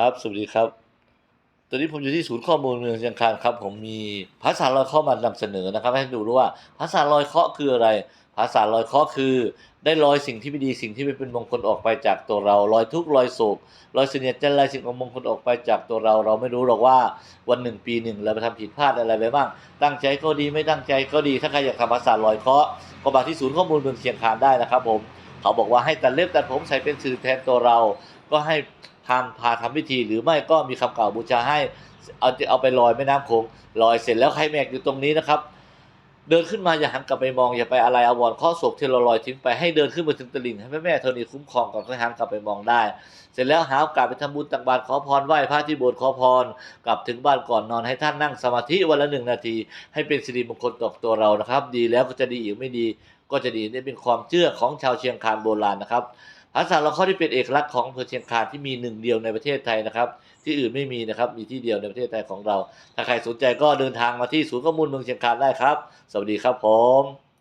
ครับ สวัสดีครับ ตอนนี้ผมอยู่ที่ศูนย์ข้อมูลเมืองเชียงคานครับ ผมมีภาษาลอยเคาะมานำเสนอนะครับ ให้ดูรู้ว่าภาษาลอยเคาะคืออะไร ภาษาลอยเคาะคือ ได้ลอยสิ่งที่ไม่ดีสิ่งที่ไม่เป็นมงคลออกไปจากตัวเรา ลอยทุกข์ลอยโศกลอยเสนียดจันไรสิ่งของมงคลออกไปจากตัวเรา เราไม่รู้หรอกว่าวันหนึ่งปีหนึ่งเราไปทำผิดพลาดอะไรไปบ้าง ตั้งใจก็ดีไม่ตั้งใจก็ดี ถ้าใครอยากทำภาษาลอยเคาะก็มาที่ศูนย์ข้อมูลเมืองเชียงคานได้นะครับ ผม เขาบอกว่าให้ตัดเล็บตัดผมใส่เป็นสื่อแทนตัวเรา ก็ให้ ทำพาทำพิธีหรือไม่ก็มีคำกล่าวบูชาให้เอาเอาไปลอยแม่น้ำโขงลอยเสร็จแล้วใครแมกอยู่ตรงนี้นะครับ เดินขึ้นมาอย่าหันกลับไปมองอย่าไปอะไรอาวรข้อศกที่เราลอยทิ้งไปให้เดินขึ้นมาถึงตลิ่งให้แม่แม่ๆธรณีคุ้มครองก่อนค่อยหันกลับไปมองได้ เสร็จแล้วหาโอกาสไปทำบุญตักบาตรขอพรไหว้พระที่โบสถ์ขอพร กลับถึงบ้านก่อนนอนให้ท่านนั่งสมาธิวันละหนึ่งนาที ให้เป็นสิริมงคลต่อตัวเรานะครับ ดีแล้วก็จะดีอีกไม่ดี ก็จะดีนี่เป็นความเชื่อของชาวเชียงคานโบราณนะครับ ภาษาเราข้อที่เป็นเอกลักษณ์ของอำเภอเชียงคานที่มีหนึ่งเดียวในประเทศไทยนะครับ ที่อื่นไม่มีนะครับ มีที่เดียวในประเทศไทยของเรา ถ้าใครสนใจก็เดินทางมาที่ศูนย์ข้อมูลเมืองเชียงคานได้ครับ สวัสดีครับผม